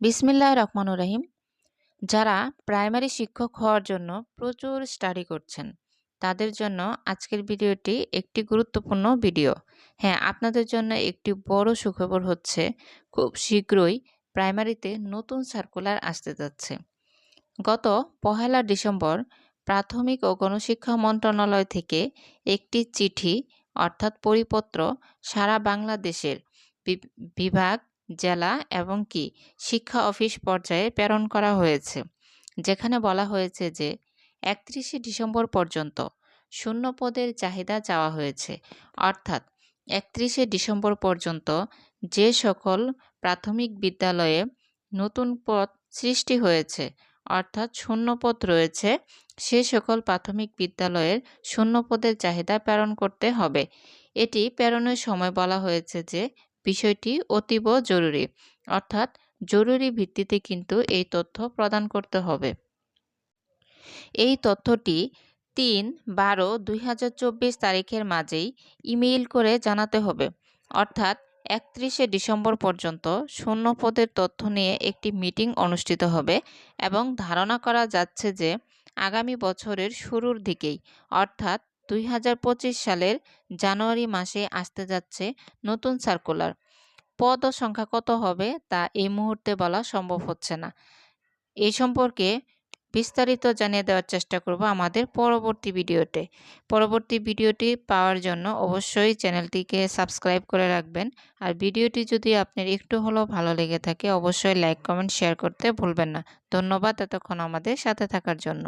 বিসমিল্লাহ রহমানুর রহিম। যারা প্রাইমারি শিক্ষক হওয়ার জন্য প্রচুর স্টাডি করছেন, তাদের জন্য আজকের ভিডিওটি একটি গুরুত্বপূর্ণ ভিডিও। হ্যাঁ আপনাদের জন্য একটি বড় সুখবর হচ্ছে, খুব শীঘ্রই প্রাইমারিতে নতুন সার্কুলার আসতে যাচ্ছে। গত পহেলা ডিসেম্বর প্রাথমিক ও গণশিক্ষা মন্ত্রণালয় থেকে একটি চিঠি, অর্থাৎ পরিপত্র, সারা বাংলাদেশের বিভাগ জেলা এবং কি শিক্ষা অফিস পর্যায়ে প্রেরণ করা হয়েছে। যেখানে বলা হয়েছে যে, একত্রিশে ডিসেম্বর পর্যন্ত শূন্য পদের চাহিদা চাওয়া হয়েছে। অর্থাৎ একত্রিশে ডিসেম্বর পর্যন্ত যে সকল প্রাথমিক বিদ্যালয়ে নতুন পদ সৃষ্টি হয়েছে, অর্থাৎ শূন্য পদ রয়েছে, সে সকল প্রাথমিক বিদ্যালয়ের শূন্য পদের চাহিদা প্রেরণ করতে হবে। এটি প্রেরণের সময় বলা হয়েছে যে বিষয়টি অতীব জরুরি। অর্থাৎ জরুরি ভিত্তিতে কিন্তু এই তথ্য প্রদান করতে হবে। এই তথ্যটি তিন বারো দুই তারিখের মাঝেই ইমেইল করে জানাতে হবে। অর্থাৎ একত্রিশে ডিসেম্বর পর্যন্ত শূন্য পদের তথ্য নিয়ে একটি মিটিং অনুষ্ঠিত হবে এবং ধারণা করা যাচ্ছে যে আগামী বছরের শুরুর দিকেই, অর্থাৎ দুই হাজার পঁচিশ সালের জানুয়ারি মাসে আসতে যাচ্ছে নতুন সার্কুলার। পদ ও সংখ্যা কত হবে, তা এই মুহূর্তে বলা সম্ভব হচ্ছে না। এই সম্পর্কে বিস্তারিত জানিয়ে দেওয়ার চেষ্টা করব আমাদের পরবর্তী ভিডিওতে। পরবর্তী ভিডিওটি পাওয়ার জন্য অবশ্যই চ্যানেলটিকে সাবস্ক্রাইব করে রাখবেন। আর ভিডিওটি যদি আপনার একটু হলেও ভালো লেগে থাকে, অবশ্যই লাইক, কমেন্ট, শেয়ার করতে ভুলবেন না। ধন্যবাদ এতক্ষণ আমাদের সাথে থাকার জন্য।